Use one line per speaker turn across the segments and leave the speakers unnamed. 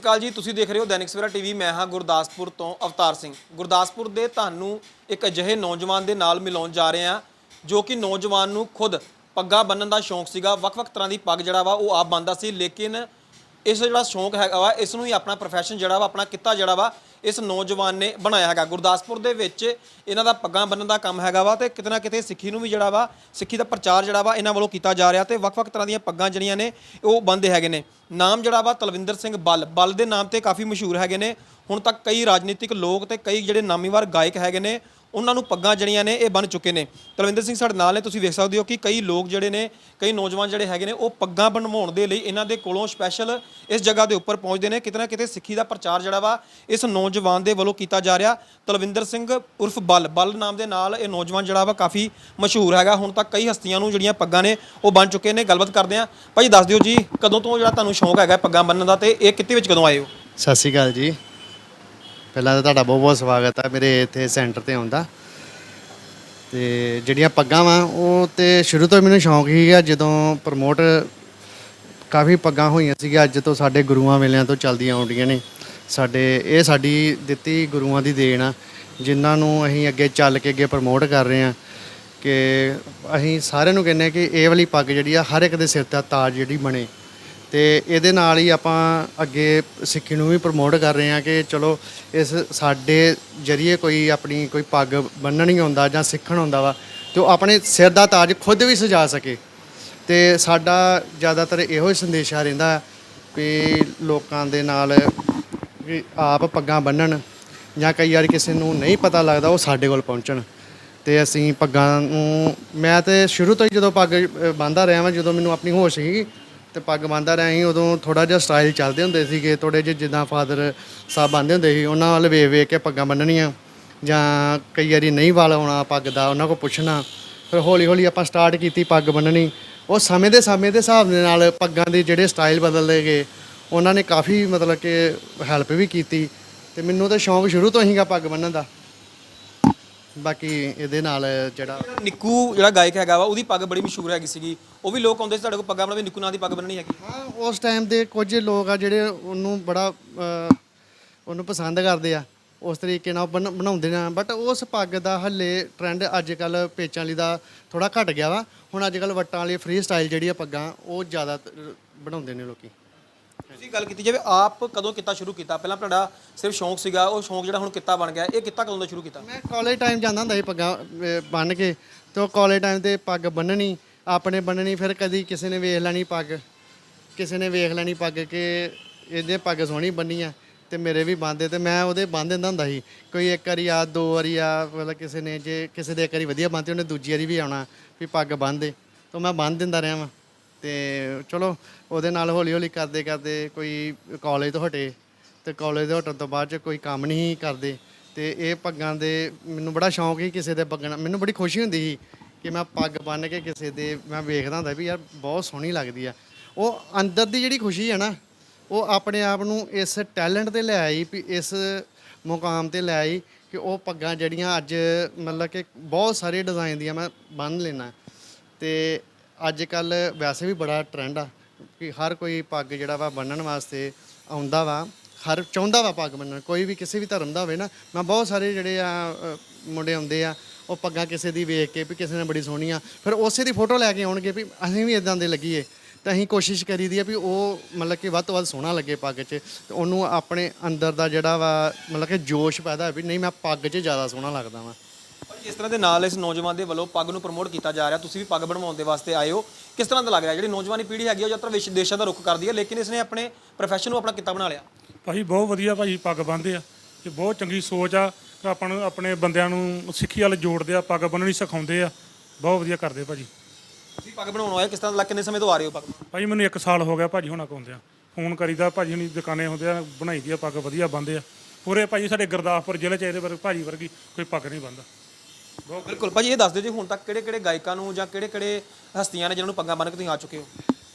ਸ਼੍ਰੀ ਅਕਾਲ ਜੀ, ਤੁਸੀਂ ਦੇਖ ਰਹੇ ਹੋ ਦੈਨਿਕ ਸਵੇਰਾ ਟੀਵੀ। ਮੈਂ ਹਾਂ ਗੁਰਦਾਸਪੁਰ ਤੋਂ ਅਵਤਾਰ ਸਿੰਘ। ਗੁਰਦਾਸਪੁਰ ਦੇ ਤੁਹਾਨੂੰ ਇੱਕ ਅਜਿਹੇ ਨੌਜਵਾਨ ਦੇ ਨਾਲ ਮਿਲਾਉਣ ਜਾ ਰਹੇ ਹਾਂ, ਜੋ ਕਿ ਨੌਜਵਾਨ ਨੂੰ ਖੁਦ ਪੱਗਾਂ ਬੰਨਣ ਦਾ ਸ਼ੌਂਕ ਸੀਗਾ। ਵੱਖ-ਵੱਖ ਤਰ੍ਹਾਂ ਦੀ ਪੱਗ ਜਿਹੜਾ ਵਾ ਉਹ ਆਪ ਬੰਨਦਾ ਸੀ, ਲੇਕਿਨ ਇਸ ਜਿਹੜਾ ਸ਼ੌਂਕ ਹੈਗਾ ਵਾ, ਇਸ ਨੂੰ ਹੀ ਆਪਣਾ ਪ੍ਰੋਫੈਸ਼ਨ ਜਿਹੜਾ ਵਾ, ਆਪਣਾ ਕਿੱਤਾ ਜਿਹੜਾ ਵਾ, ਇਸ ਨੌਜਵਾਨ ਨੇ ਬਣਾਇਆ ਹੈਗਾ। ਗੁਰਦਾਸਪੁਰ ਦੇ ਵਿੱਚ ਇਹਨਾਂ ਦਾ ਪੱਗਾਂ ਬੰਨਣ ਦਾ ਕੰਮ ਹੈਗਾ ਵਾ ਤੇ ਕਿਤੇ ਨਾ ਕਿਤੇ ਸਿੱਖੀ ਨੂੰ ਵੀ ਜਿਹੜਾ ਵਾ, ਸਿੱਖੀ ਦਾ ਪ੍ਰਚਾਰ ਜਿਹੜਾ ਵਾ ਇਹਨਾਂ ਵੱਲੋਂ ਕੀਤਾ ਜਾ ਰਿਹਾ ਤੇ ਵੱਖ-ਵੱਖ ਤਰ੍ਹਾਂ ਦੀਆਂ ਪੱਗਾਂ ਜਿਹੜੀਆਂ ਨੇ, ਉਹ ਬੰਦੇ ਹੈਗੇ ਨੇ। ਨਾਮ ਜਿਹੜਾ ਵਾ ਤਲਵਿੰਦਰ ਸਿੰਘ ਬੱਲ ਬੱਲ ਦੇ ਨਾਮ ਤੇ ਕਾਫੀ ਮਸ਼ਹੂਰ ਹੈਗੇ ਨੇ। ਹੁਣ ਤੱਕ ਕਈ ਰਾਜਨੀਤਿਕ ਲੋਕ ਤੇ ਕਈ ਜਿਹੜੇ ਨਾਮੀਵਾਰ ਗਾਇਕ ਹੈਗੇ ਨੇ ਉਹਨਾਂ ਨੂੰ ਪੱਗਾਂ ਜਿਹੜੀਆਂ ਨੇ ਇਹ ਬਣ ਚੁੱਕੇ ਨੇ। ਤਲਵਿੰਦਰ ਸਿੰਘ, ਸਾਡੇ ਨਾਲ ਨੇ, ਤੁਸੀਂ ਵੇਖ ਸਕਦੇ ਹੋ ਕਿ ਕਈ ਲੋਕ ਜਿਹੜੇ ਨੇ, ਕਈ ਨੌਜਵਾਨ ਜਿਹੜੇ ਹੈਗੇ ਨੇ, ਉਹ ਪੱਗਾਂ ਬਣਵਾਉਣ ਦੇ ਲਈ ਇਹਨਾਂ ਦੇ ਕੋਲੋਂ ਸਪੈਸ਼ਲ ਇਸ ਜਗ੍ਹਾ ਦੇ ਉੱਪਰ ਪਹੁੰਚਦੇ ਨੇ। ਕਿਤੇ ਨਾ ਕਿਤੇ ਸਿੱਖੀ ਦਾ ਪ੍ਰਚਾਰ ਜਿਹੜਾ ਵਾ, ਇਸ ਨੌਜਵਾਨ ਦੇ ਵੱਲੋਂ ਕੀਤਾ ਜਾ ਰਿਹਾ। ਤਲਵਿੰਦਰ ਸਿੰਘ ਉਰਫ ਬੱਲ ਬੱਲ ਨਾਮ ਦੇ ਨਾਲ ਇਹ ਨੌਜਵਾਨ ਜਿਹੜਾ ਵਾ ਕਾਫੀ ਮਸ਼ਹੂਰ ਹੈਗਾ। ਹੁਣ ਤੱਕ ਕਈ ਹਸਤੀਆਂ ਨੂੰ ਜਿਹੜੀਆਂ ਪੱਗਾਂ ਨੇ, ਉਹ ਬਣ ਚੁੱਕੇ ਨੇ। ਗੱਲਬਾਤ ਕਰਦੇ ਆ ਭਾਈ, ਦੱਸ ਦਿਓ ਜੀ, ਕਦੋਂ ਤੋਂ ਜਿਹੜਾ ਤੁਹਾਨੂੰ ਸ਼ੌਂਕ ਹੈਗਾ ਪੱਗਾਂ ਬੰਨਣ ਦਾ ਤੇ ਇਹ ਕਿੱਤੇ ਵਿੱਚ ਕਦੋਂ ਆਏ ਹੋ?
ਸਤਿ ਸ਼੍ਰੀ ਅਕਾਲ ਜੀ। ਪਹਿਲਾਂ ਤਾਂ ਤੁਹਾਡਾ ਬਹੁਤ ਬਹੁਤ ਸਵਾਗਤ ਹੈ ਮੇਰੇ ਇੱਥੇ ਸੈਂਟਰ ਤੇ ਆਉਂਦਾ। ਤੇ ਜਿਹੜੀਆਂ ਪੱਗਾਂ ਵਾ, ਉਹ ਤੇ ਸ਼ੁਰੂ ਤੋਂ ਹੀ ਮੈਨੂੰ ਸ਼ੌਂਕ ਸੀਗਾ ਜਦੋਂ ਪ੍ਰਮੋਟ ਕਾਫੀ ਪੱਗਾਂ ਹੋਈਆਂ ਸੀਗੀਆਂ, ਅੱਜ ਤੋਂ ਸਾਡੇ ਗੁਰੂਆਂ ਵੇਲਿਆਂ ਤੋਂ ਚੱਲਦੀਆਂ ਆਉਂਦੀਆਂ ਨੇ। ਸਾਡੇ, ਇਹ ਸਾਡੀ ਦਿੱਤੀ ਗੁਰੂਆਂ ਦੀ ਦੇਣ ਆ, ਜਿਨ੍ਹਾਂ ਨੂੰ ਅਸੀਂ ਅੱਗੇ ਚੱਲ ਕੇ ਅੱਗੇ ਪ੍ਰਮੋਟ ਕਰ ਰਹੇ ਆ ਕਿ ਅਸੀਂ ਸਾਰਿਆਂ ਨੂੰ ਕਹਿੰਦੇ ਆ ਕਿ ਇਹ ਵਾਲੀ ਪੱਗ ਜਿਹੜੀ ਆ, ਹਰ ਇੱਕ ਦੇ ਸਿਰ ਤੇ ਤਾਜ ਜਿਹੜੀ ਬਣੇ। ਤੇ ਇਹਦੇ ਨਾਲ ਹੀ ਆਪਾਂ ਅੱਗੇ ਸਿੱਖੀ ਨੂੰ ਵੀ ਪ੍ਰਮੋਟ ਕਰ ਰਹੇ ਹਾਂ ਕਿ ਚਲੋ ਇਸ ਸਾਡੇ ਜਰੀਏ ਕੋਈ ਆਪਣੀ ਕੋਈ ਪੱਗ ਬੰਨਣੀ ਹੁੰਦਾ ਜਾਂ ਸਿੱਖਣ ਹੁੰਦਾ ਵਾ, ਤੇ ਉਹ ਆਪਣੇ ਸਿਰ ਦਾ ਤਾਜ ਖੁਦ ਵੀ ਸਜਾ ਸਕੇ। ਤੇ ਸਾਡਾ ਜ਼ਿਆਦਾਤਰ ਇਹੋ ਹੀ ਸੰਦੇਸ਼ਾ ਰਹਿੰਦਾ ਵੀ ਲੋਕਾਂ ਦੇ ਨਾਲ ਵੀ ਆਪ ਪੱਗਾਂ ਬੰਨਣ ਜਾਂ ਕਈ ਵਾਰ ਕਿਸੇ ਨੂੰ ਨਹੀਂ ਪਤਾ ਲੱਗਦਾ ਉਹ ਸਾਡੇ ਕੋਲ ਪਹੁੰਚਣ। ਤੇ ਅਸੀਂ ਪੱਗਾਂ ਨੂੰ, ਮੈਂ ਤੇ ਸ਼ੁਰੂ ਤੋਂ ਹੀ ਜਦੋਂ ਪੱਗ ਬੰਨਦਾ ਰਿਹਾ ਵਾਂ, ਜਦੋਂ ਮੈਨੂੰ ਆਪਣੀ ਹੋਸ਼ ਸੀ ਤੇ ਪੱਗ ਬੰਨਦਾ ਰਿਹਾ ਸੀ, ਉਦੋਂ ਥੋੜਾ ਜਿਹਾ ਸਟਾਈਲ ਚੱਲਦੇ ਹੁੰਦੇ ਸੀਗੇ ਥੋੜੇ ਜਿਹੇ ਜਿੱਦਾਂ ਫਾਦਰ ਸਾਹਿਬ ਬੰਨਦੇ ਹੁੰਦੇ ਸੀ, ਉਹਨਾਂ ਵੱਲ ਵੇਖ ਵੇਖ ਕੇ ਪੱਗਾਂ ਬੰਨਣੀਆਂ ਜਾਂ ਕਈ ਵਾਰੀ ਨਹੀਂ ਵਾਲ ਆਉਣਾ ਪੱਗ ਦਾ, ਉਹਨਾਂ ਕੋਲ ਪੁੱਛਣਾ, ਫਿਰ ਹੌਲੀ ਹੌਲੀ ਆਪਾਂ ਸਟਾਰਟ ਕੀਤੀ ਪੱਗ ਬੰਨਣੀ ਉਹ ਸਮੇਂ ਦੇ ਸਮੇਂ ਦੇ ਹਿਸਾਬ ਦੇ ਨਾਲ ਪੱਗਾਂ ਦੇ ਜਿਹੜੇ ਸਟਾਈਲ ਬਦਲਦੇ ਗਏ, ਉਹਨਾਂ ਨੇ ਕਾਫੀ ਮਤਲਬ ਕਿ ਹੈਲਪ ਵੀ ਕੀਤੀ, ਤੇ ਮੈਨੂੰ ਤਾਂ ਸ਼ੌਂਕ ਸ਼ੁਰੂ ਤੋਂ ਹੀਗਾ ਪੱਗ ਬੰਨਣ ਦਾ। ਬਾਕੀ ਇਹਦੇ ਨਾਲ ਜਿਹੜਾ
ਨਿੱਕੂ ਜਿਹੜਾ ਗਾਇਕ ਹੈਗਾ ਵਾ ਉਹਦੀ ਪੱਗ ਬੜੀ ਮਸ਼ਹੂਰ ਹੈਗੀ ਸੀਗੀ। ਉਹ ਵੀ ਲੋਕ ਆਉਂਦੇ ਸੀ ਤੁਹਾਡੇ ਕੋਲ ਪੱਗਾਂ ਬਣਾਵੇ ਨਿੱਕੂ ਨਾਂ ਦੀ ਪੱਗ ਬੰਨਣੀ ਹੈਗੀ।
ਹਾਂ ਉਸ ਟਾਈਮ ਦੇ ਕੁਝ ਲੋਕ ਆ ਜਿਹੜੇ ਉਹਨੂੰ ਬੜਾ ਅਹ, ਉਹਨੂੰ ਪਸੰਦ ਕਰਦੇ ਆ। ਉਸ ਤਰੀਕੇ ਨਾਲ ਬਣ- ਬਣਾਉਂਦੇ ਨੇ ਬਟ ਉਸ ਪੱਗ ਦਾ ਹੱਲੇ ਟ੍ਰੈਂਡ ਅੱਜ ਕੱਲ ਪੇਚਾਂ ਵਾਲੀ ਦਾ ਥੋੜਾ ਘਟ ਗਿਆ ਵਾ। ਹੁਣ ਅੱਜ ਕੱਲ ਵੱਟਾਂ ਵਾਲੀ ਫ੍ਰੀ ਸਟਾਈਲ ਜਿਹੜੀ ਆ ਪੱਗਾਂ ਉਹ ਜ਼ਿਆਦਾ ਬਣਾਉਂਦੇ ਨੇ ਲੋਕੀ।
ਤੁਸੀਂ ਗੱਲ ਕੀਤੀ ਜਾਵੇ ਆਪ ਕਦੋਂ ਕਿੱਤਾ ਸ਼ੁਰੂ ਕੀਤਾ? ਪਹਿਲਾਂ ਤੁਹਾਡਾ ਸਿਰਫ ਸ਼ੌਂਕ ਸੀਗਾ ਉਹ ਸ਼ੌਂਕ ਜਿਹੜਾ ਹੁਣ ਕਿੱਤਾ ਬਣ ਗਿਆ ਇਹ ਕਿੱਤਾ ਕਦੋਂ ਦਾ ਸ਼ੁਰੂ ਕੀਤਾ?
ਮੈਂ ਕਾਲਜ ਟਾਈਮ ਜਾਂਦਾ ਹੁੰਦਾ ਸੀ ਪੱਗਾਂ ਅਹ, ਬੰਨ੍ਹ ਕੇ ਤੇ ਉਹ ਕਾਲਜ ਟਾਈਮ ਤੇ ਪੱਗ ਬੰਨਣੀ ਆਪਣੇ ਬੰਨਣੀ ਫਿਰ ਕਦੀ ਕਿਸੇ ਨੇ ਵੇਖ ਲੈਣੀ ਪੱਗ ਕਿਸੇ ਨੇ ਵੇਖ ਲੈਣੀ ਪੱਗ ਕਿ ਇਹਦੇ ਪੱਗ ਸੋਹਣੀ ਬੰਨੀ ਆ ਤੇ ਮੇਰੇ ਵੀ ਬੰਦੇ ਤੇ ਮੈਂ ਉਹਦੇ ਬੰਨ ਦਿੰਦਾ ਹੁੰਦਾ ਸੀ। ਕੋਈ ਇੱਕ ਵਾਰੀ ਆ ਦੋ ਵਾਰੀ ਆ ਮਤਲਬ ਕਿਸੇ ਨੇ ਜੇ ਕਿਸੇ ਦੇ ਇੱਕ ਵਾਰੀ ਵਧੀਆ ਬੰਨ੍ਹਤੀ ਉਹਨੇ ਦੂਜੀ ਵਾਰੀ ਵੀ ਆਉਣਾ ਵੀ ਪੱਗ ਬੰਨ੍ਹ ਦੇ। ਤਾਂ ਮੈਂ ਬੰਨ੍ਹ ਦਿੰਦਾ ਰਿਹਾ ਵਾਂ। ਤੇ ਚਲੋ ਉਹਦੇ ਨਾਲ ਹੌਲੀ ਹੌਲੀ ਕਰਦੇ ਕਰਦੇ ਕੋਈ ਕਾਲਜ ਤੋਂ ਹਟੇ ਤੇ ਕਾਲਜ ਦੇ ਹਟਣ ਤੋਂ ਬਾਅਦ ਚ ਕੋਈ ਕੰਮ ਨਹੀਂ ਕਰਦੇ ਤੇ ਇਹ ਪੱਗਾਂ ਦੇ ਮੈਨੂੰ ਬੜਾ ਸ਼ੌਂਕ ਸੀ ਕਿਸੇ ਦੇ ਪੱਗਾਂ ਮੈਨੂੰ ਬੜੀ ਖੁਸ਼ੀ ਹੁੰਦੀ ਸੀ ਕਿ ਮੈਂ ਪੱਗ ਬੰਨ ਕੇ ਕਿਸੇ ਦੇ ਮੈਂ ਵੇਖਦਾ ਹੁੰਦਾ ਵੀ ਯਾਰ ਬਹੁਤ ਸੋਹਣੀ ਲੱਗਦੀ ਆ। ਉਹ ਅੰਦਰ ਦੀ ਜਿਹੜੀ ਖੁਸ਼ੀ ਹੈ ਨਾ, ਉਹ ਆਪਣੇ ਆਪ ਨੂੰ ਇਸ ਟੈਲੈਂਟ ਤੇ ਲੈ ਆਈ, ਵੀ ਇਸ ਮੁਕਾਮ ਤੇ ਲੈ ਆਈ ਕਿ ਉਹ ਪੱਗਾਂ ਜਿਹੜੀਆਂ ਅੱਜ ਮਤਲਬ ਕਿ ਬਹੁਤ ਸਾਰੇ ਡਿਜ਼ਾਈਨ ਦੀਆਂ ਮੈਂ ਬੰਨ ਲੈਣਾ ਤੇ ਅੱਜ ਕੱਲ ਵੈਸੇ ਵੀ ਬੜਾ ਟ੍ਰੈਂਡ ਆ ਕਿ ਹਰ ਕੋਈ ਪੱਗ ਜਿਹੜਾ ਵਾ ਬੰਨਣ ਵਾਸਤੇ ਆਉਂਦਾ ਵਾ ਹਰ ਚਾਹੁੰਦਾ ਵਾ ਪੱਗ ਬੰਨਣ ਕੋਈ ਵੀ ਕਿਸੇ ਵੀ ਧਰਮ ਦਾ ਹੋਵੇ ਨਾ ਮੈਂ ਬਹੁਤ ਸਾਰੇ ਜਿਹੜੇ ਆ ਅ, ਮੁੰਡੇ ਆਉਂਦੇ ਆ ਉਹ ਪੱਗਾਂ ਕਿਸੇ ਦੀ ਵੇਖ ਕੇ ਵੀ ਕਿਸੇ ਨੇ ਬੜੀ ਸੋਹਣੀ ਆ ਫਿਰ ਉਸੇ ਦੀ ਫੋਟੋ ਲੈ ਕੇ ਆਉਣਗੇ ਵੀ ਅਸੀਂ ਵੀ ਇਦਾਂ ਦੇ ਲੱਗੀਏ ਤਾਂ ਅਸੀਂ ਕੋਸ਼ਿਸ਼ ਕਰੀਦੀ ਆ ਵੀ ਉਹ ਮਤਲਬ ਕਿ ਵੱਧ ਤੋਂ ਵੱਧ ਸੋਹਣਾ ਲੱਗੇ ਪੱਗ 'ਚ ਤੇ ਉਹਨੂੰ ਆਪਣੇ ਅੰਦਰ ਦਾ ਜਿਹੜਾ ਵਾ ਮਤਲਬ ਕਿ ਜੋਸ਼ ਪੈਦਾ ਹੋਵੇ ਵੀ ਨਹੀਂ ਮੈਂ ਪੱਗ 'ਚ ਜ਼ਿਆਦਾ ਸੋਹਣਾ ਲੱਗਦਾ ਵਾਂ।
ਜਿਸ ਤਰ੍ਹਾਂ ਦੇ ਨਾਲ ਇਸ ਨੌਜਵਾਨ ਦੇ ਵੱਲੋਂ ਪੱਗ ਨੂੰ ਪ੍ਰਮੋਟ ਕੀਤਾ ਜਾ ਰਿਹਾ ਤੁਸੀਂ ਵੀ ਪੱਗ ਬਣਵਾਉਣ ਦੇ ਵਾਸਤੇ ਆਏ ਹੋ। ਕਿਸ ਤਰ੍ਹਾਂ ਦਾ ਲੱਗ ਰਿਹਾ? ਜਿਹੜੀ ਨੌਜਵਾਨੀ ਪੀੜ੍ਹੀ ਹੈਗੀ ਉਹ ਜ਼ਿਆਦਾਤਰ ਵਿਸ਼ ਦੇਸ਼ਾਂ ਦਾ ਰੁਖ ਕਰਦੀ ਹੈ ਲੇਕਿਨ ਇਸਨੇ ਆਪਣੇ ਪ੍ਰੋਫੈਸ਼ਨ ਨੂੰ ਆਪਣਾ ਕਿੱਤਾ ਬਣਾ ਲਿਆ?
ਭਾਜੀ ਬਹੁਤ ਵਧੀਆ ਭਾਜੀ ਪੱਗ ਬੰਨ੍ਹਦੇ ਆ। ਤੇ ਬਹੁਤ ਚੰਗੀ ਸੋਚ ਆ। ਕਿ ਆਪਾਂ ਨੂੰ ਆਪਣੇ ਬੰਦਿਆਂ ਨੂੰ ਸਿੱਖੀ ਵੱਲ ਜੋੜਦੇ ਆ ਪੱਗ ਬੰਨਣੀ ਸਿਖਾਉਂਦੇ ਆ। ਬਹੁਤ ਵਧੀਆ ਕਰਦੇ ਭਾਜੀ।
ਤੁਸੀਂ ਪੱਗ ਬਣਾਉਣ ਆਏ ਕਿਸ ਤਰ੍ਹਾਂ ਦਾ ਲੱਗ ਕਿੰਨੇ ਸਮੇਂ ਤੋਂ ਆ ਰਹੇ ਹੋ ਪੱਗ?
ਭਾਜੀ ਮੈਨੂੰ 1 ਸਾਲ ਹੋ ਗਿਆ ਭਾਜੀ ਹੁਣਾਂ ਕੋਉਂਦੇ ਆ ਫੋਨ ਕਰੀਦਾ ਭਾਜੀ ਹੁਣੀ ਦੁਕਾਨੇ ਹੁੰਦੇ ਆ ਬਣਾਈ ਦੀ ਆ ਪੱਗ ਵਧੀਆ ਬੰਨ੍ਹਦੇ ਆ। ਪੂਰੇ ਭਾਜੀ ਸਾਡੇ ਗੁਰਦਾਸਪੁਰ ਜ਼ਿਲ੍ਹੇ ਚ ਇਹਦੇ ਵਰਗੇ ਭਾਜੀ ਵਰਗੀ ਕੋਈ ਪੱਗ ਨਹੀਂ ਬੰਨਦਾ।
ਬਿਲਕੁਲ। ਭਾਜੀ ਇਹ ਦੱਸ ਦਿਓ ਜੀ ਹੁਣ ਤੱਕ ਕਿਹੜੇ ਕਿਹੜੇ ਗਾਇਕਾਂ ਨੂੰ ਜਾਂ ਕਿਹੜੇ ਕਿਹੜੇ ਹਸਤੀਆਂ ਨੇ ਜਿਹਨਾਂ ਨੂੰ ਪੱਗਾਂ ਬੰਨ੍ਹ ਕੇ ਤੁਸੀਂ ਆ ਚੁੱਕੇ ਹੋ?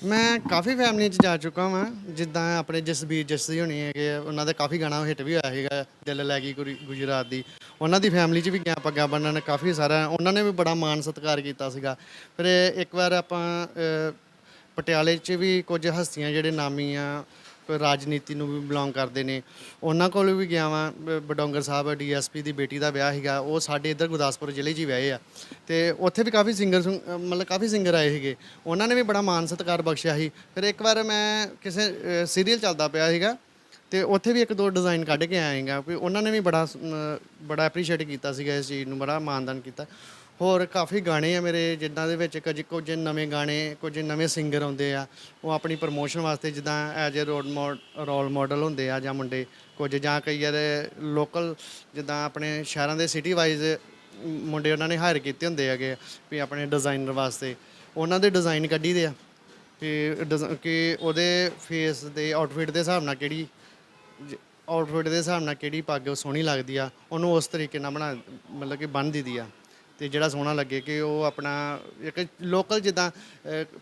ਮੈਂ ਕਾਫੀ ਫੈਮਲੀਆਂ 'ਚ ਜਾ ਚੁੱਕਾ ਵਾਂ। ਜਿੱਦਾਂ ਆਪਣੇ ਜਸਬੀਰ ਜੱਸੀ ਹੋਣੀ ਹੈਗੇ ਆ, ਉਹਨਾਂ ਦਾ ਕਾਫੀ ਗਾਣਾ ਹਿੱਟ ਵੀ ਹੋਇਆ ਹੈਗਾ ਦਿਲ ਲੈ ਗਈ ਗੁਰੀ- ਗੁਜਰਾਤ ਦੀ। ਉਹਨਾਂ ਦੀ ਫੈਮਲੀ 'ਚ ਵੀ ਗਿਆ ਪੱਗਾਂ ਬੰਨਣ ਕਾਫੀ ਸਾਰਾ। ਉਹਨਾਂ ਨੇ ਵੀ ਬੜਾ ਮਾਣ ਸਤਿਕਾਰ ਕੀਤਾ ਸੀਗਾ। ਫਿਰ ਇੱਕ ਵਾਰ ਆਪਾਂ ਅ, ਪਟਿਆਲੇ 'ਚ ਵੀ ਕੁਝ ਹਸਤੀਆਂ ਜਿਹੜੇ ਨਾਮੀ ਆ ਰਾਜਨੀਤੀ ਨੂੰ ਵੀ ਬਿਲੋਂਗ ਕਰਦੇ ਨੇ। ਉਹਨਾਂ ਕੋਲ ਵੀ ਗਿਆ ਵਾਂ, ਬ- ਬਡੋਂਗਰ ਸਾਹਿਬ ਡੀਐਸਪੀ ਦੀ ਬੇਟੀ ਦਾ ਵਿਆਹ ਸੀਗਾ। ਉਹ ਸਾਡੇ ਇੱਧਰ ਗੁਰਦਾਸਪੁਰ ਜ਼ਿਲ੍ਹੇ 'ਚ ਹੀ ਵਿਆਹੇ ਆ। ਤੇ ਉੱਥੇ ਵੀ ਕਾਫੀ ਸਿੰਗਰ ਮਤਲਬ ਕਾਫੀ ਸਿੰਗਰ ਆਏ ਸੀਗੇ। ਉਹਨਾਂ ਨੇ ਵੀ ਬੜਾ ਮਾਨ ਸਤਿਕਾਰ ਬਖਸ਼ਿਆ ਸੀ। ਫਿਰ ਇੱਕ ਵਾਰ ਮੈਂ ਕਿਸੇ ਸੀਰੀਅਲ ਚੱਲਦਾ ਪਿਆ ਸੀਗਾ ਤੇ ਉੱਥੇ ਵੀ ਇੱਕ ਦੋ ਡਿਜ਼ਾਈਨ ਕੱਢ ਕੇ ਆਏਗਾ ਵੀ ਉਹਨਾਂ ਨੇ ਵੀ ਬੜਾ ਬੜਾ ਐਪਰੀਸ਼ੀਏਟ ਕੀਤਾ ਸੀਗਾ ਇਸ ਚੀਜ਼ ਨੂੰ, ਬੜਾ ਮਾਨਦਾਨ ਕੀਤਾ। ਹੋਰ ਕਾਫੀ ਗਾਣੇ ਆ ਮੇਰੇ, ਜਿੱਦਾਂ ਦੇ ਵਿੱਚ ਕੁਝ ਕੁਝ ਨਵੇਂ ਗਾਣੇ, ਕੁਝ ਨਵੇਂ ਸਿੰਗਰ ਆਉਂਦੇ ਆ। ਉਹ ਆਪਣੀ ਪ੍ਰਮੋਸ਼ਨ ਵਾਸਤੇ ਜਿੱਦਾਂ as a role role model ਹੁੰਦੇ ਆ ਜਾਂ ਮੁੰਡੇ, ਕੁਝ ਜਾਂ ਕਈ ਯਾਰ ਲੋਕਲ ਜਿੱਦਾਂ ਆਪਣੇ ਸ਼ਹਿਰਾਂ ਦੇ ਸਿਟੀ ਵਾਈਜ਼ ਮੁੰਡੇ ਉਹਨਾਂ ਨੇ ਹਾਇਰ ਕੀਤੇ ਹੁੰਦੇ ਹੈਗੇ ਵੀ ਆਪਣੇ ਡਿਜ਼ਾਈਨਰ ਵਾਸਤੇ। ਉਹਨਾਂ ਦੇ ਡਿਜ਼ਾਈਨ ਕੱਢੀ ਦੇ ਆ ਕਿ ਡਿਜ਼- ਕਿ ਉਹਦੇ ਫੇਸ ਦੇ ਆਊਟਫਿਟ ਦੇ ਹਿਸਾਬ ਨਾਲ ਕਿਹੜੀ ਆਊਟਫਿਟ ਦੇ ਹਿਸਾਬ ਨਾਲ ਕਿਹੜੀ ਪੱਗ ਸੋਹਣੀ ਲੱਗਦੀ ਆ, ਉਹਨੂੰ ਉਸ ਤਰੀਕੇ ਨਾਲ ਬਣਾ, ਮਤਲਬ ਕਿ ਬੰਨ ਦੀਦੀ ਆ। ਤੇ ਜਿਹੜਾ ਸੋਹਣਾ ਲੱਗੇ ਕਿ ਉਹ ਆਪਣਾ ਇੱਕ ਲੋਕਲ ਜਿੱਦਾਂ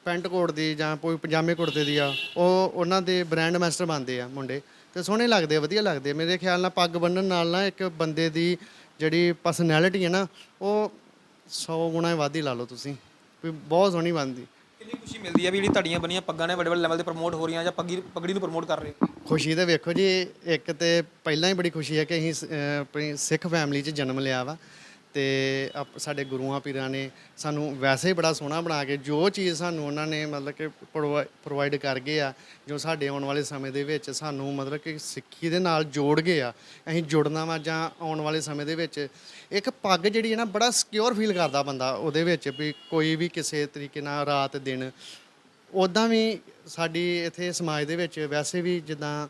ਪੈਂਟ ਕੋਟ ਦੀ ਜਾਂ ਕੋਈ ਪਜਾਮੇ ਕੁੜਤੇ ਦੀ ਆ ਉਹ ਉਹਨਾਂ ਦੇ ਬ੍ਰਾਂਡ ਮਾਸਟਰ ਬਣਦੇ ਆ ਮੁੰਡੇ। ਤੇ ਸੋਹਣੇ ਲੱਗਦੇ ਆ ਵਧੀਆ ਲੱਗਦੇ ਮੇਰੇ ਖਿਆਲ ਨਾਲ ਪੱਗ ਬੰਨਣ ਨਾਲ ਨਾ ਇੱਕ ਬੰਦੇ ਦੀ ਜਿਹੜੀ ਪਰਸਨੈਲਿਟੀ ਹੈ ਨਾ ਉਹ 100 ਗੁਣਾ ਵੱਧ ਹੀ ਲਾ ਲਓ ਤੁਸੀਂ। ਵੀ ਬਹੁਤ ਸੋਹਣੀ ਬਣਦੀ।
ਕਿੰਨੀ ਖੁਸ਼ੀ ਮਿਲਦੀ ਹੈ ਵੀ ਜਿਹੜੀ ਤੁਹਾਡੀਆਂ ਬਣੀਆਂ ਪੱਗਾਂ ਨੇ ਵੱਡੇ ਵੱਡੇ ਲੈਵਲ ਤੇ ਪ੍ਰਮੋਟ ਹੋ ਰਹੀਆਂ ਜਾਂ ਪੱਗੀ ਪਗੜੀ ਨੂੰ ਪ੍ਰਮੋਟ ਕਰ ਰਹੇ
ਖੁਸ਼ੀ ਤਾਂ ਵੇਖੋ ਜੀ ਇੱਕ ਤੇ ਪਹਿਲਾਂ ਹੀ ਬੜੀ ਖੁਸ਼ੀ ਹੈ ਕਿ ਅਸੀਂ ਆਪਣੀ ਸਿੱਖ ਫੈਮਿਲੀ 'ਚ ਜਨਮ ਲਿਆ ਵਾ। ਤੇ ਆਪ- ਸਾਡੇ ਗੁਰੂਆਂ ਪੀਰਾਂ ਨੇ ਸਾਨੂੰ ਵੈਸੇ ਹੀ ਬੜਾ ਸੋਹਣਾ ਬਣਾ ਕੇ ਜੋ ਚੀਜ਼ ਸਾਨੂੰ ਉਹਨਾਂ ਨੇ ਮਤਲਬ ਕਿ ਪ੍ਰੋਵਾਈਡ ਕਰ ਗਏ ਆ, ਜੋ ਸਾਡੇ ਆਉਣ ਵਾਲੇ ਸਮੇਂ ਦੇ ਵਿੱਚ ਸਾਨੂੰ ਮਤਲਬ ਕਿ ਸਿੱਖੀ ਦੇ ਨਾਲ ਜੋੜ ਗਏ ਆ, ਅਸੀਂ ਜੁੜਨਾ ਵਾ ਜਾਂ ਆਉਣ ਵਾਲੇ ਸਮੇਂ ਦੇ ਵਿੱਚ ਇੱਕ ਪੱਗ ਜਿਹੜੀ ਹੈ ਨਾ ਬੜਾ ਸਿਕਿਉਰ ਫੀਲ ਕਰਦਾ ਬੰਦਾ ਉਹਦੇ ਵਿੱਚ ਵੀ ਕੋਈ ਵੀ ਕਿਸੇ ਤਰੀਕੇ ਨਾਲ ਰਾਤ, ਦਿਨ ਉਦਾਂ ਵੀ ਸਾਡੀ ਇੱਥੇ ਸਮਾਜ ਦੇ ਵਿੱਚ ਵੈਸੇ ਵੀ ਜਿੱਦਾਂ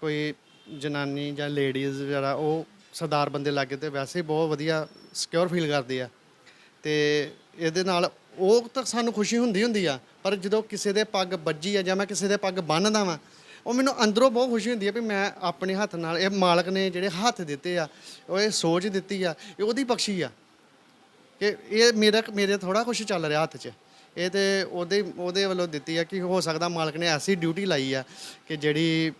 ਕੋਈ ਜਨਾਨੀ ਜਾਂ ਲੇਡੀਜ਼ ਜਿਹੜਾ ਉਹ ਸਰਦਾਰ ਬੰਦੇ ਲੱਗੇ ਤੇ ਵੈਸੇ ਬਹੁਤ ਵਧੀਆ ਸਿਕਿਉਰ ਫੀਲ ਕਰਦੇ ਆ। ਤੇ ਇਹਦੇ ਨਾਲ ਉਹ ਤਾਂ ਸਾਨੂੰ ਖੁਸ਼ੀ ਹੁੰਦੀ ਹੁੰਦੀ ਆ, ਪਰ ਜਦੋਂ ਕਿਸੇ ਦੇ ਪੱਗ ਵੱਜੀ ਆ ਜਾਂ ਮੈਂ ਕਿਸੇ ਦੇ ਪੱਗ ਬੰਨਦਾ ਵਾਂ, ਉਹ ਮੈਨੂੰ ਅੰਦਰੋਂ ਬਹੁਤ ਖੁਸ਼ੀ ਹੁੰਦੀ ਆ ਵੀ ਮੈਂ ਆਪਣੇ ਹੱਥ ਨਾਲ, ਇਹ ਮਾਲਕ ਨੇ ਜਿਹੜੇ ਹੱਥ ਦਿੱਤੇ ਆ, ਉਹ ਇਹ ਸੋਚ ਦਿੱਤੀ ਆ, ਇਹ ਉਹਦੀ ਬਖਸ਼ੀ ਆ। ਕਿ ਇਹ ਮੇਰਾ, ਮੇਰੇ ਥੋੜਾ ਕੁਝ ਚੱਲ ਰਿਹਾ ਹੱਥ 'ਚ। ਇਹ ਤੇ ਉਹਦੇ ਉਹਦੇ ਵੱਲੋਂ ਦਿੱਤੀ ਆ ਕਿ ਹੋ ਸਕਦਾ ਮਾਲਕ ਨੇ ਐਸੀ ਡਿਊਟੀ ਲਾਈ ਆ ਕਿ ਜਿਹੜੀ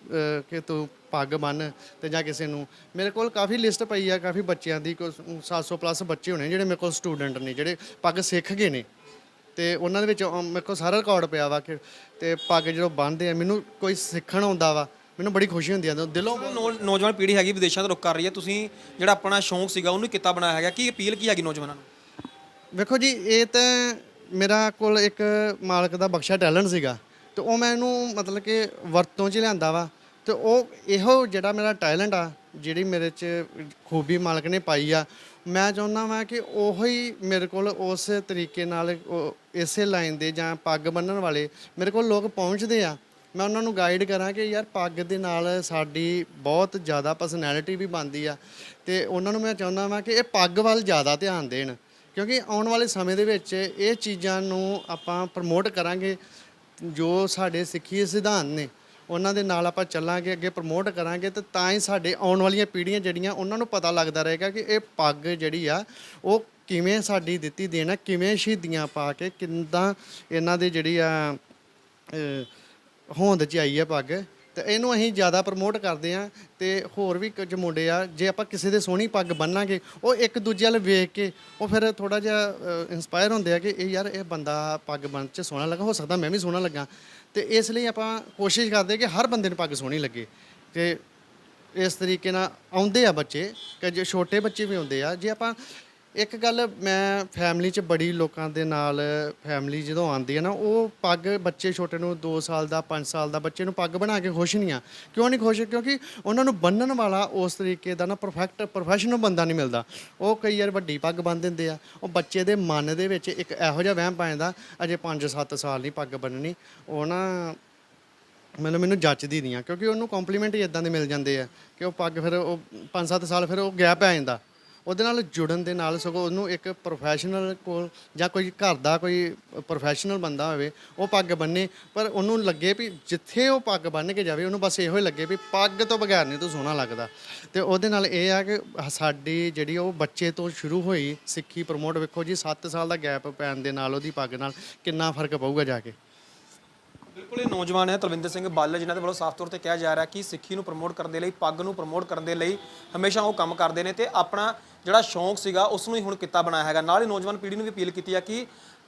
ਕਿ ਤੂੰ ਪੱਗ ਬੰਨ ਤੇ ਜਾਂ ਕਿਸੇ ਨੂੰ। ਮੇਰੇ ਕੋਲ ਕਾਫੀ ਲਿਸਟ ਪਈ ਆ ਕਾਫੀ ਬੱਚਿਆਂ ਦੀ ਕੋਈ 700 ਪਲੱਸ ਬੱਚੇ ਹੋਣੇ ਜਿਹੜੇ ਮੇਰੇ ਕੋਲ ਸਟੂਡੈਂਟ ਨੇ ਜਿਹੜੇ ਪੱਗ ਸਿੱਖ ਗਏ ਨੇ। ਤੇ ਉਹਨਾਂ ਦੇ ਵਿੱਚ ਮੇਰੇ ਕੋਲ ਸਾਰਾ ਰਿਕਾਰਡ ਪਿਆ ਵਾ ਕਿ ਤੇ ਪੱਗ ਜਦੋਂ ਬੰਨ੍ਹਦੇ ਆ ਮੈਨੂੰ ਕੋਈ ਸਿੱਖਣ ਆਉਂਦਾ ਵਾ ਮੈਨੂੰ ਬੜੀ ਖੁਸ਼ੀ ਹੁੰਦੀ ਆ ਦਿਲੋਂ
ਨੌ- ਨੌਜਵਾਨ ਪੀੜ੍ਹੀ ਹੈਗੀ ਵਿਦੇਸ਼ਾਂ ਤੋਂ ਰੁਕ ਕਰ ਰਹੀ ਹੈ। ਤੁਸੀਂ ਜਿਹੜਾ ਆਪਣਾ ਸ਼ੌਂਕ ਸੀਗਾ ਉਹਨੂੰ ਕਿੱਤਾ ਬਣਾਇਆ ਹੈਗਾ? ਕੀ ਅਪੀਲ ਕੀ ਹੈਗੀ ਨੌਜਵਾਨਾਂ ਨੂੰ?
ਵੇਖੋ ਜੀ ਇਹ ਤਾਂ ਮੇਰਾ ਕੋਲ ਇੱਕ ਮਾਲਕ ਦਾ ਬਖਸ਼ਾ ਟੈਲੈਂਟ ਸੀਗਾ ਤੇ ਉਹ ਮੈਂ ਇਹਨੂੰ ਮਤਲਬ ਕਿ ਵਰਤੋਂ 'ਚ ਲਿਆਂਦਾ ਵਾ ਤੇ ਉਹ ਇਹੋ ਜਿਹੜਾ ਮੇਰਾ ਟੈਲੈਂਟ ਆ, ਜਿਹੜੀ ਮੇਰੇ 'ਚ ਖੂਬੀ ਮਾਲਕ ਨੇ ਪਾਈ ਆ, ਮੈਂ ਚਾਹੁੰਦਾ ਵਾਂ ਕਿ ਉਹੋ ਹੀ ਮੇਰੇ ਕੋਲ ਉਸ ਤਰੀਕੇ ਨਾਲ ਇਸੇ ਲਾਈਨ ਦੇ ਜਾਂ ਪੱਗ ਬੰਨਣ ਵਾਲੇ ਮੇਰੇ ਕੋਲ ਲੋਕ ਪਹੁੰਚਦੇ ਆ। ਮੈਂ ਉਹਨਾਂ ਨੂੰ ਗਾਈਡ ਕਰਾਂ ਕਿ ਯਾਰ ਪੱਗ ਦੇ ਨਾਲ ਸਾਡੀ ਬਹੁਤ ਜ਼ਿਆਦਾ ਪਰਸਨੈਲਿਟੀ ਵੀ ਬਣਦੀ ਆ ਤੇ ਉਹਨਾਂ ਨੂੰ ਮੈਂ ਚਾਹੁੰਦਾ ਵਾਂ ਕਿ ਇਹ ਪੱਗ ਵੱਲ ਜ਼ਿਆਦਾ ਧਿਆਨ ਦੇਣ। ਕਿਉਂਕਿ ਆਉਣ ਵਾਲੇ ਸਮੇਂ ਦੇ ਵਿੱਚ ਇਹ ਚੀਜ਼ਾਂ ਨੂੰ ਆਪਾਂ ਪ੍ਰਮੋਟ ਕਰਾਂਗੇ, ਜੋ ਸਾਡੇ ਸਿੱਖੀ ਸਿਧਾਂਤ ਨੇ, ਉਹਨਾਂ ਦੇ ਨਾਲ ਆਪਾਂ ਚੱਲਾਂਗੇ, ਅੱਗੇ ਪ੍ਰਮੋਟ ਕਰਾਂਗੇ, ਤੇ ਤਾਂ ਹੀ ਸਾਡੇ ਆਉਣ ਵਾਲੀਆਂ ਪੀੜ੍ਹੀਆਂ ਜਿਹੜੀਆਂ, ਉਹਨਾਂ ਨੂੰ ਪਤਾ ਲੱਗਦਾ ਰਹੇਗਾ ਕਿ ਇਹ ਪੱਗ ਜਿਹੜੀ ਆ, ਉਹ ਕਿਵੇਂ ਸਾਡੀ ਦਿੱਤੀ ਦੇਣ ਆ, ਕਿਵੇਂ ਸ਼ਹੀਦੀਆਂ ਪਾ ਕੇ ਕਿੰਦਾਂ ਇਹਨਾਂ ਦੀ ਜਿਹੜੀ ਆ ਹੋਂਦ ਚ ਆਈ ਹੈ ਪੱਗ। ਤੇ ਇਹਨੂੰ ਅਸੀਂ ਜ਼ਿਆਦਾ ਪ੍ਰਮੋਟ ਕਰਦੇ ਆ ਤੇ ਹੋਰ ਵੀ ਕੁਝ ਮੁੰਡੇ ਆ, ਜੇ ਆਪਾਂ ਕਿਸੇ ਦੇ ਸੋਹਣੀ ਪੱਗ ਬੰਨਾਂਗੇ ਉਹ ਇੱਕ ਦੂਜੇ ਵੱਲ ਵੇਖ ਕੇ ਉਹ ਫਿਰ ਥੋੜਾ ਜਿਹਾ ਇਨਸਪਾਇਰ ਹੁੰਦੇ ਆ ਕਿ ਇਹ ਯਾਰ ਇਹ ਬੰਦਾ ਪੱਗ ਬੰਨ ਚ ਸੋਹਣਾ ਲੱਗਾ, ਹੋ ਸਕਦਾ ਮੈਂ ਵੀ ਸੋਹਣਾ ਲੱਗਾ। ਤੇ ਇਸ ਲਈ ਆਪਾਂ ਕੋਸ਼ਿਸ਼ ਕਰਦੇ ਕਿ ਹਰ ਬੰਦੇ ਨੂੰ ਪੱਗ ਸੋਹਣੀ ਲੱਗੇ। ਤੇ ਇਸ ਤਰੀਕੇ ਨਾਲ ਆਉਂਦੇ ਆ ਬੱਚੇ, ਕਿ ਜੇ ਛੋਟੇ ਬੱਚੇ ਵੀ ਆਉਂਦੇ ਆ, ਜੇ ਆਪਾਂ ਇੱਕ ਗੱਲ ਮੈਂ ਫੈਮਿਲੀ 'ਚ ਬੜੀ ਲੋਕਾਂ ਦੇ ਨਾਲ ਫੈਮਿਲੀ ਜਦੋਂ ਆਉਂਦੀ ਹੈ ਨਾ, ਉਹ ਪੱਗ ਬੱਚੇ ਛੋਟੇ ਨੂੰ 2 ਸਾਲ ਦਾ 5 ਸਾਲ ਦਾ ਬੱਚੇ ਨੂੰ ਪੱਗ ਬਣਾ ਕੇ ਖੁਸ਼ ਨਹੀਂ ਆ। ਕਿਉਂ ਨਹੀਂ ਖੁਸ਼? ਕਿਉਂਕਿ ਉਹਨਾਂ ਨੂੰ ਬੰਨਣ ਵਾਲਾ ਉਸ ਤਰੀਕੇ ਦਾ ਨਾ ਪਰਫੈਕਟ ਪ੍ਰੋਫੈਸ਼ਨਲ ਬੰਦਾ ਨਹੀਂ ਮਿਲਦਾ। ਉਹ ਕਈ ਵਾਰ ਵੱਡੀ ਪੱਗ ਬੰਨ ਦਿੰਦੇ ਆ। ਉਹ ਬੱਚੇ ਦੇ ਮਨ ਦੇ ਵਿੱਚ ਇੱਕ ਇਹੋ ਜਿਹਾ ਵਹਿਮ ਪੈ ਜਾਂਦਾ, ਅਜੇ 5-7 ਸਾਲ ਨਹੀਂ ਪੱਗ ਬੰਨਣੀ। ਉਹ ਨਾ ਮਤਲਬ ਮੈਨੂੰ ਜੱਚਦੀ ਨਹੀਂ ਆ, ਕਿਉਂਕਿ ਉਹਨੂੰ ਕੰਪਲੀਮੈਂਟ ਹੀ ਇਦਾਂ ਦੇ ਮਿਲ ਜਾਂਦੇ ਆ ਕਿ ਉਹ ਪੱਗ ਫਿਰ ਉਹ 5-7 ਸਾਲ ਫਿਰ ਉਹ ਗੈਪ ਆ ਜਾਂਦਾ। ਉਹਦੇ ਨਾਲ ਜੁੜਨ ਦੇ ਨਾਲ ਸਗੋਂ ਉਹਨੂੰ ਇੱਕ ਪ੍ਰੋਫੈਸ਼ਨਲ ਕੋਲ ਜਾਂ ਕੋਈ ਘਰ ਦਾ ਕੋਈ ਪ੍ਰੋਫੈਸ਼ਨਲ ਬੰਦਾ ਹੋਵੇ, ਉਹ ਪੱਗ ਬੰਨੇ, ਪਰ ਉਹਨੂੰ ਲੱਗੇ ਵੀ ਜਿੱਥੇ ਉਹ ਪੱਗ ਬੰਨ ਕੇ ਜਾਵੇ, ਉਹਨੂੰ ਬਸ ਇਹੋ ਹੀ ਲੱਗੇ ਵੀ ਪੱਗ ਤੋਂ ਬਗੈਰ ਨਹੀਂ ਤੂੰ ਸੋਹਣਾ ਲੱਗਦਾ। ਤੇ ਉਹਦੇ ਨਾਲ ਇਹ ਆ ਕਿ ਸਾਡੀ ਜਿਹੜੀ ਉਹ ਬੱਚੇ ਤੋਂ ਸ਼ੁਰੂ ਹੋਈ ਸਿੱਖੀ ਪ੍ਰਮੋਟ ਵੇਖੋ ਜੀ 7 ਸਾਲ ਦਾ ਗੈਪ ਪੈਣ ਦੇ ਨਾਲ ਉਹਦੀ ਪੱਗ ਨਾਲ ਕਿੰਨਾ ਫ਼ਰਕ ਪਊਗਾ ਜਾ ਕੇ।
ਬਿਲਕੁਲ, ਇਹ ਨੌਜਵਾਨ ਹੈ ਤਲਵਿੰਦਰ ਸਿੰਘ ਬੱਲ ਜਿਨ੍ਹਾਂ ਦੇ ਵੱਲੋਂ ਸਾਫ਼ ਤੌਰ ਤੇ ਕਿਹਾ ਜਾ ਰਿਹਾ ਕਿ ਸਿੱਖੀ ਨੂੰ ਪ੍ਰਮੋਟ ਕਰਨ ਦੇ ਲਈ, ਪੱਗ ਨੂੰ ਪ੍ਰਮੋਟ ਕਰਨ ਦੇ ਲਈ ਹਮੇਸ਼ਾ ਉਹ ਕੰਮ ਕਰਦੇ ਨੇ ਤੇ ਆਪਣਾ ਜਿਹੜਾ ਸ਼ੌਂਕ ਸੀਗਾ ਉਸ ਨੂੰ ਹੀ ਹੁਣ ਕਿੱਤਾ ਬਣਾਇਆ ਹੈਗਾ ਨਾਲ ਹੀ ਨੌਜਵਾਨ ਪੀੜ੍ਹੀ ਨੂੰ ਵੀ ਅਪੀਲ ਕੀਤੀ ਹੈ ਕਿ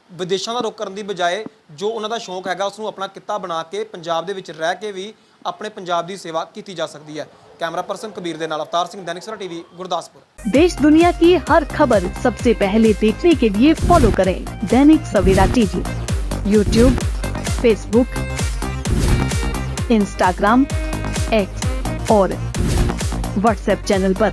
ਵਿਦੇਸ਼ਾਂ ਦਾ ਰੁਖ ਕਰਨ ਦੀ ਬਜਾਏ ਜੋ ਉਹਨਾਂ ਦਾ ਸ਼ੌਂਕ ਹੈਗਾ ਉਸ ਨੂੰ ਆਪਣਾ ਕਿੱਤਾ ਬਣਾ ਕੇ ਪੰਜਾਬ ਦੇ ਵਿੱਚ ਰਹਿ ਕੇ ਵੀ ਆਪਣੇ ਪੰਜਾਬ ਦੀ ਸੇਵਾ ਕੀਤੀ ਜਾ ਸਕਦੀ ਹੈ ਕੈਮਰਾ ਪਰਸਨ ਕਬੀਰ ਦੇ ਨਾਲ ਅਵਤਾਰ ਸਿੰਘ ਦੈਨਿਕ ਸਵੇਰਾ ਟੀਵੀ ਗੁਰਦਾਸਪੁਰ
देश दुनिया की हर खबर सबसे पहले देखने के लिए फॉलो करें Dainik Savera TV YouTube Facebook Instagram X और व्हाट्सएप चैनल पर।